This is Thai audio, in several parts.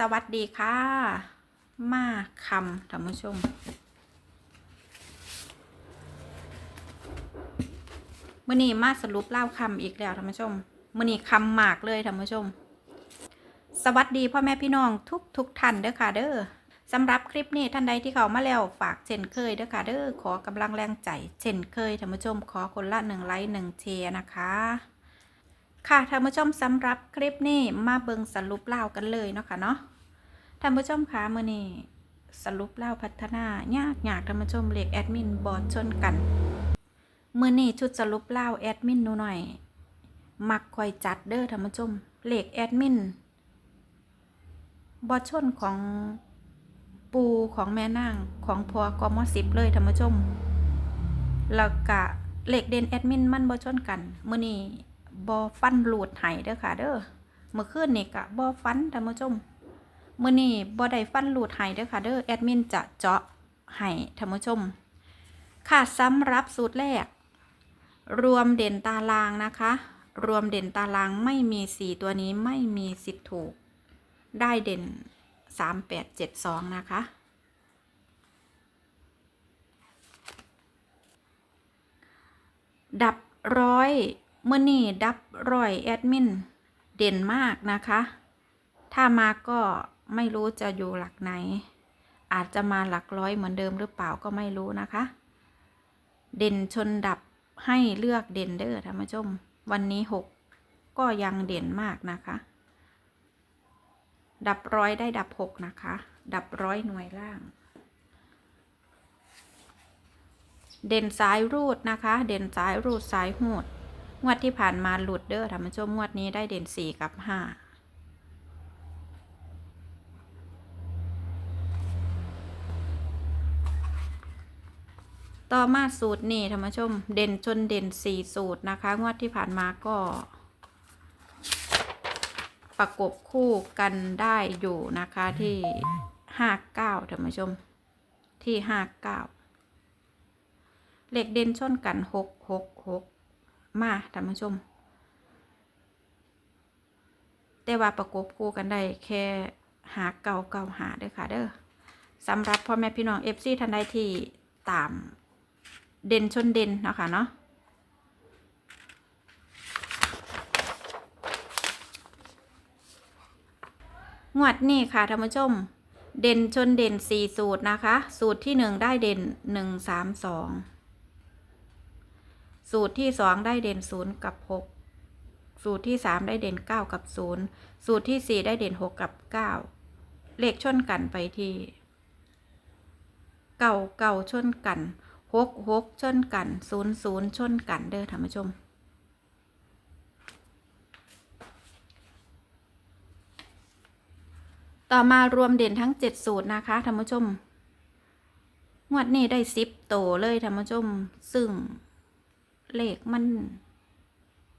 สวัสดีค่ะ มาคำท่านผู้ชมมื่อนี้มาสรุปเล่าคำอีกแล้วท่านผู้ชมมื่อนี้คำหมากเลยท่านผู้ชม สวัสดีพ่อแม่พี่น้องทุกทุกท่านเด้อค่ะเด้อสำหรับคลิปนี้ท่านใดที่เขามาแล้วฝากเช่นเคยเด้อค่ะเด้อขอกำลังแรงใจเช่นเคยท่านผู้ชม ขอคนละหนึ่งไลค์หนึ่งเชียร์นะคะค่ะท่านผู้ชมสำหรับคลิปนี้มาเบิงสรุปเล่ากันเลยเนาะค่ะเนาะ ท่านผู้ชมคะมื่อนี้สรุปเล่าพัฒนายากยากท่านผู้ชมเลขแอดมินบอดชนกันมื่อนี้ชุดสรุปเล่าแอดมินหนูหน่อย มักคอยจัดเด้อท่านผู้ชมเลขแอดมินบอดชนของปูของแม่นางของพอกมสิบเลยท่านผู้ชมแล้วก็เลขเด่นแอดมินมันบอชนกันมื่อนี้บอฟันหลุดไห้เด้อค่ะเด้อเมื่อคืนนี่กะบอฟันท่านผู้ชม มื้อนี้บอได้ฟันหลุดไห้เด้อค่ะเด้อแอดมินจะเจาะไห้ท่านผู้ชม ค่ะสำหรับสูตรแรก รวมเด่นตารางนะคะ รวมเด่นตารางไม่มีสี่ตัวนี้ไม่มีสิทธิ์ถูก ได้เด่นสามแปดเจ็ดสองนะคะดับร้อยเมื่อนี่ดับร้อยแอดมิน เด่นมากนะคะ ถ้ามาก็ ไม่รู้จะอยู่หลักไหน อาจจะมาหลักร้อยเหมือนเดิมหรือเปล่าก็ไม่รู้นะคะ เด่นชนดับให้เลือกเด่นเด้อท่านผู้ชม วันนี้หกก็ยังเด่นมากนะคะ ดับร้อยได้ดับหกนะคะ ดับร้อยหน่วยล่าง เด่นสายรูดนะคะ เด่นสายรูดสายหูดงวดที่ผ่านมาหลุดเด้อท่านผู้ชมงวดนี้ได้เด่นสี่กับห้า ต่อมาสูตรนี่ท่านผู้ชม เด่นจนเด่นสี่สูตรนะคะ งวดที่ผ่านมาก็ ประกบคู่กันได้อยู่นะคะที่ห้าเก้าท่านผู้ชม ที่ห้าเก้าเหล็กเด่นชนกันหกหกหกมาท่านผู้ชม แต่ว่าประกบคู่กันได้แค่หาเก่าเก่าหาเด้อค่ะเด้อสำหรับพ่อแม่พี่น้องเอฟซีท่านใดที่ตาม เด่นชนเด่นนะคะเนาะงวดนี้ค่ะท่านผู้ชม เด่นชนเด่นสี่สูตรนะคะ สูตรที่หนึ่งได้เด่นหนึ่งสามสองสูตรที่สองได้เด่นศูนย์กับหกสูตรที่สามได้เด่นเก้ากับศูนย์สูตรที่สี่ได้เด่นหกกับเก้าเลขชนกันไปที่เก่าเก่าชนกัน หกหกชนกันศูนย์ศูนย์ชนกันเด้อท่านผู้ชมต่อมารวมเด่นทั้งเจ็ดสูตรนะคะท่านผู้ชมงวดนี้ได้สิบโตเลยท่านผู้ชม ซึ่งเลขมัน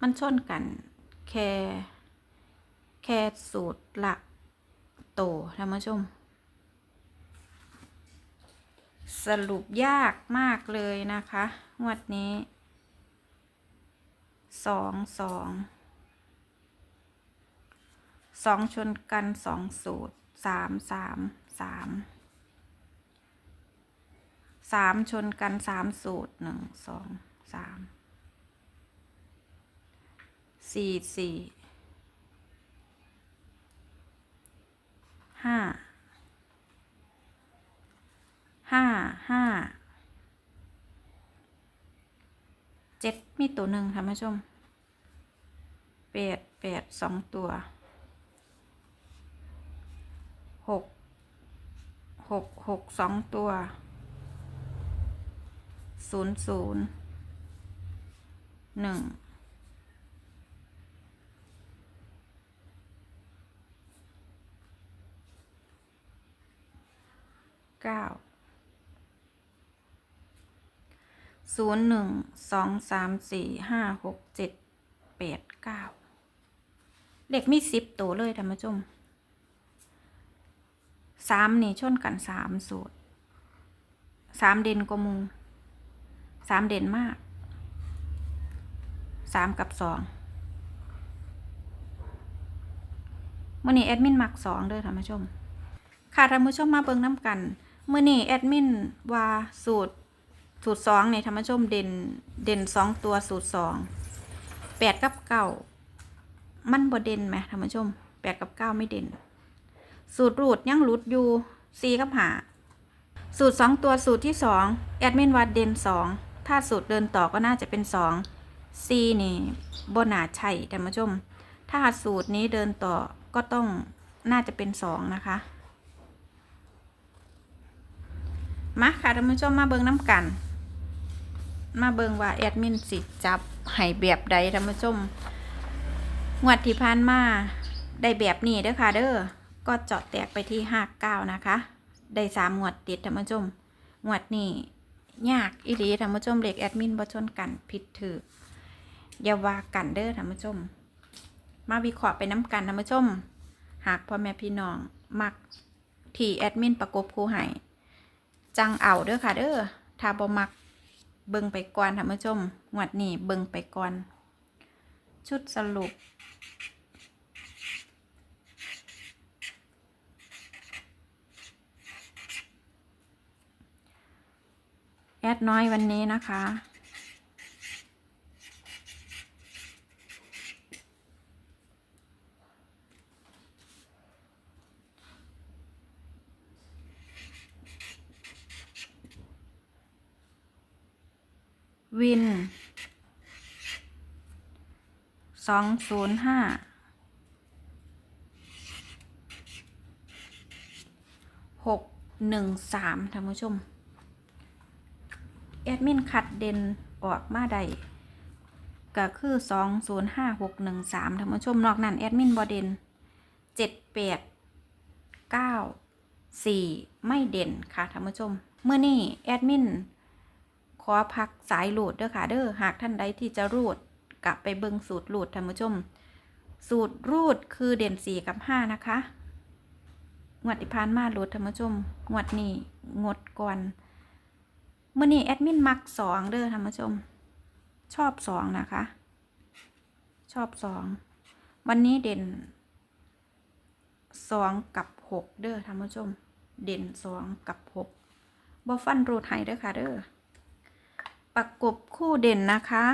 มันชนกัน แค่ แค่สูตรหลักโตท่านผู้ชม สรุปยากมากเลยนะคะงวดนี้สองสองสองชนกันสองสูตรสามสามสามสามชนกันสามสูตรหนึ่งสองสามสี่สี่ห้า ห้าห้าเจ็ดมีตัวหนึ่งท่านผู้ชมแปดแปดสองตัวหกหกหกสองตัวศูนย์ศูนย์หนึ่งเก้า ศูนย์หนึ่งสองสามสี่ห้าหกเจ็ดแปดเก้าเด็กมีสิบตัวเลยท่านผู้ชมสามนี่ชนกันสามสูตรสามเด่นกว่ามูสามเด่นมากสามกับสองมื่อนี้แอดมินมักสองเด้อท่านผู้ชม ค่ะท่านผู้ชมมาเบิ่งน้ำกันเมื่อนี้แอดมินว่าสูตร สูตรสองนี่ท่านผู้ชมเด่นเด่นสองตัวสูตรสองแปดกับเก้ามันบ่เด่นไหมท่านผู้ชมแปดกับเก้าไม่เด่น สูตรรูดยังรูดอยู่สี่กับหาสูตรสองตัวสูตรที่สองแอดมินว่าเด่นสองถ้าสูตรเดินต่อก็น่าจะเป็นสองซีนี่บ่น่าใช่ท่านผู้ชม ถ้าสูตรนี้เดินต่อก็ต้องน่าจะเป็นสองนะคะมาค่ะท่านผู้ชมมาเบิ่งน้ำกัน มาเบิงว่าแอดมินสิจับให้แบบใดท่านผู้ชมงวดที่ผ่านมาได้แบบนี้เด้อค่ะเด้อก็เจาะแตกไปที่ห้าเก้านะคะ ได้สามงวดติดท่านผู้ชมงวดนี้ยากอีหลีท่านผู้ชมเล็กแอดมินบ่ชนกันผิดถืออย่าว่ากันเด้อท่านผู้ชม มาวิเคราะห์ไปน้ำกันท่านผู้ชม หากพ่อแม่พี่น้องมักที่แอดมินประกบคู่ให้จังเอาเด้อค่ะเด้อถ้าบ่มัก เบิ่งไปก่อนท่านผู้ชมงวดนี้เบิ่งไปก่อน ชุดสรุป แอดน้อยวันนี้นะคะ วินสองศูนย์ห้าหกหนึ่งสามท่านผู้ชม แอดมินคัดเด่นออกมาได้ก็คือสองศูนย์ห้าหกหนึ่งสามท่านผู้ชม นอกนั้นแอดมินบอเด่นเจ็ดแปดเก้าสี่ไม่เด่นค่ะท่านผู้ชม เมื่อนี้แอดมิน ขอพักสายโหลดเด้อค่ะเด้อหากท่านใดที่จะรูดกลับไปเบิงสูตรรูดท่านผู้ชม สูตรรูดคือเด่นสี่กับห้านะคะงวดที่ผ่านมารูดท่านผู้ชมงวดนี้งดก่อนเมื่อนี้แอดมินมักสองเด้อท่านผู้ชม ชอบสองนะคะ ชอบสองวันนี้เด่นสองกับหกเด้อท่านผู้ชม เด่นสองกับหกบอฟันรูดให้เด้อค่ะเด้อ ประกบคู่เด่นนะคะ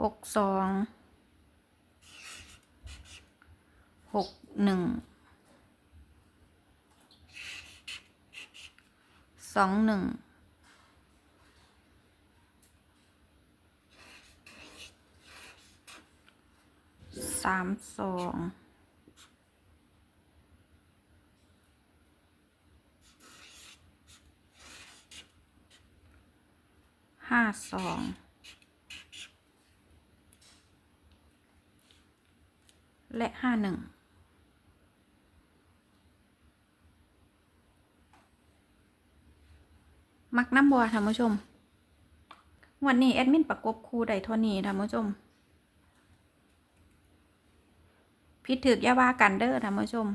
หกสอง หกหนึ่ง สองหนึ่ง สามสองห้าสองและห้าหนึ่งมักน้ำบัวท่านผู้ชม วันนี้แอดมินประกบคู่ใดเท่านี้ท่านผู้ชม พิดถึกอยาว่ากันเด้อท่านผู้ชม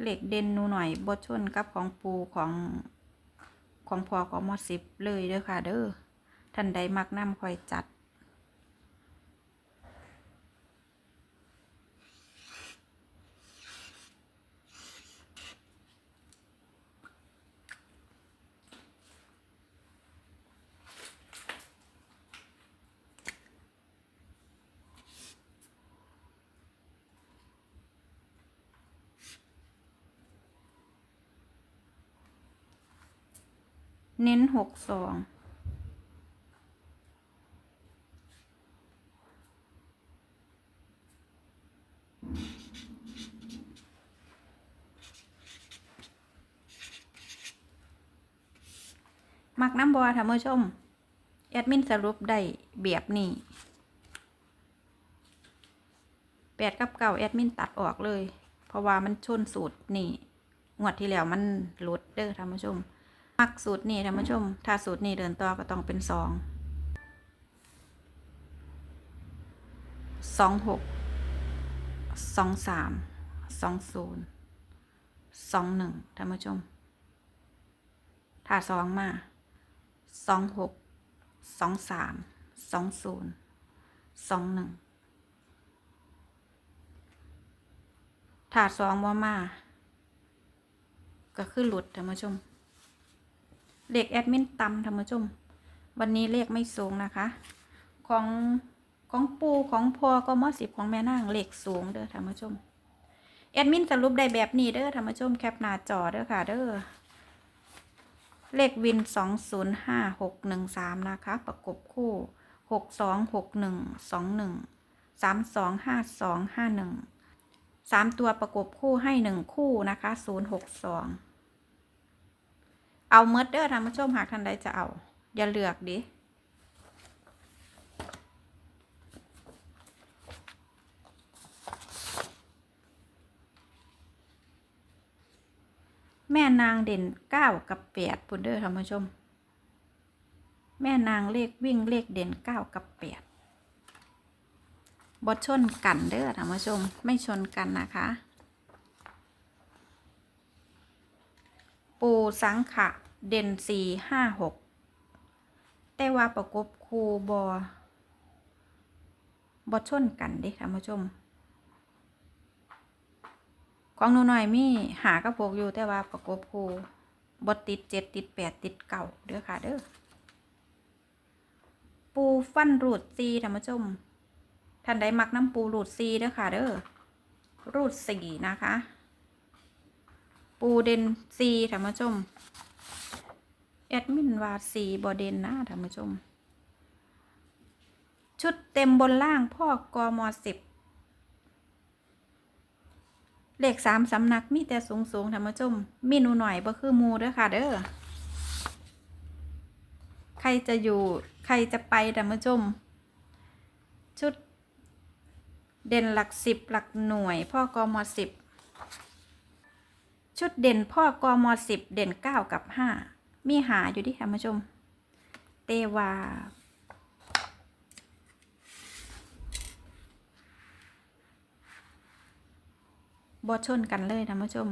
เหล็กเด่นนูหน่อยบดชนกับของปูของของพอของมอสิบเลยเด้อค่ะ เด้อท่านใดมักน้ำคอยจัด เน้นหกสองมักน้ำบัวท่านผู้ชม แอดมินสรุปได้แบบนี้แปดกับเก้าแอดมินตัดออกเลย เพราะว่ามันชนสูตรนี่งวดที่แล้วมันลุดเด้อท่านผู้ชม มักสูตรนี่ท่านผู้ชม ถ้าสูตรนี่เดินต่อก็ต้องเป็นสอง สองหก สองสาม สองศูนย์ สองหนึ่งท่านผู้ชม ถ้าสองมา สองหก สองสาม สองศูนย์ สองหนึ่ง ถ้าสองว่ามา ก็คือหลุดท่านผู้ชม เลขแอดมินต่ำท่านผู้ชม วันนี้เลขไม่สูงนะคะ ของของปูของพอก็มอสิบของแม่นางเลขสูงเด้อท่านผู้ชมแอดมินสรุปได้แบบนี้เด้อท่านผู้ชมแคปหน้าจอเด้อค่ะ เด้อเลขวินสองศูนย์ห้าหกหนึ่งสามนะคะ ประกบคู่หกสองหกหนึ่งสองหนึ่งสามสองห้าสองห้าหนึ่งสามตัวประกบคู่ให้หนึ่งคู่นะคะศูนย์หกสอง เอาเมดเด้อท่านผู้ชมหากท่านใดจะเอา อย่าเลือกดิแม่นางเด่นเก้ากับแปดปุ่นเด้อท่านผู้ชม แม่นางเลขวิ่งเลขเด่นเก้ากับแปดบดชนกันเด้อท่านผู้ชม ไม่ชนกันนะคะ ปูสังขะ เด่นสี่ห้าหกแต่ว่าประกบคูบอบดชนกันเด้ท่านผู้ชม ของหนูหน่อยมีหากระโปกอยู่แต่ว่าประกบคูบดติดเจ็ดติดแปดติดเก่าเด้อค่ะเด้อปูฟันรูดซีท่านผู้ชมท่านใดมักน้ำปูรูดซีเด้อค่ะเด้อรูดสี่นะคะ ปูเดนซีท่านผู้ชม แอดมินวาสีบอเดนนะท่านผู้ชม ชุดเต็มบนล่างพ่อกมสิบเลขสามสำนักมีแต่สูงสูงๆท่านผู้ชมมีนูหน่อยบ่คือมูเด้อค่ะเด้อใครจะอยู่ใครจะไปท่านผู้ชม ชุด เด่นหลักสิบหลักหน่วย พ่อกมสิบชุดเด่นพ่อกมสิบเด่นเก้ากับห้า มีหาอยู่ที่ท่านผู้ชม เตวาบอชนกันเลยท่านผู้ชม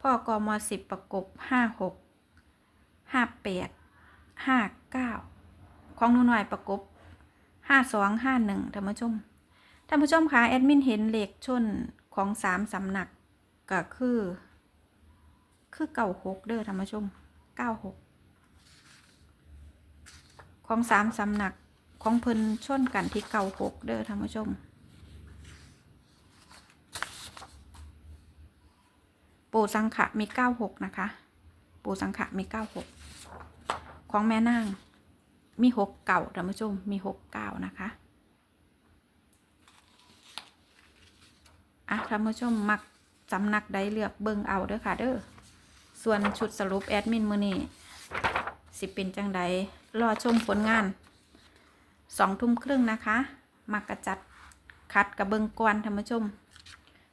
พ่อกมสิบประกบห้าหกห้าแปดห้าเก้าของหนูหน่อยประกบห้าสองห้าหนึ่งท่านผู้ชมท่านผู้ชมคะแอดมินเห็นเลขชนของสามสำนักก็คือ คือเก้าหกเด้อท่านผู้ชมเก้าหก ของสามสำนักของเพิ่นชนกันที่เก้าหกเด้อท่านผู้ชม ปูสังขะมีเก้าหกนะคะ ปูสังขะมีเก้าหกของแม่นางมีหกเก่าท่านผู้ชมมีหกเก้านะคะอะท่านผู้ชมมักสำนักใดเลือกเบิ่งเอาเด้อค่ะเด้อส่วนชุดสรุปแอดมินมือนี่สิเป็นจังใด รอชมผลงานสองทุ่มครึ่งนะคะมักกระจัดคัดกับเบิงกวนท่านผู้ชม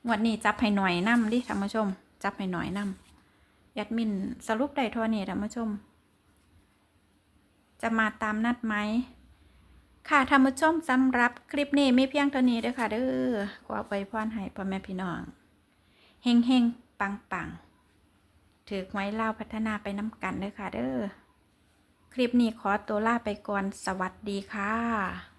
งวดนี้จับให้หน่อยน้ำดิท่านผู้ชม จับให้หน่อยน้ำแอดมินสรุปได้ท่านี้ท่านผู้ชม จะมาตามนัดไหมค่ะท่านผู้ชมสำหรับคลิปนี้ไม่เพียงเท่านี้เด้อค่ะเด้อขอไปพรให้พ่อแม่พี่น้องเฮงเฮงปังปังถือไว้เล่าพัฒนาไปน้ำกันเด้อค่ะเด้อ คลิปนี้ขอตัวลาไปก่อน สวัสดีค่ะ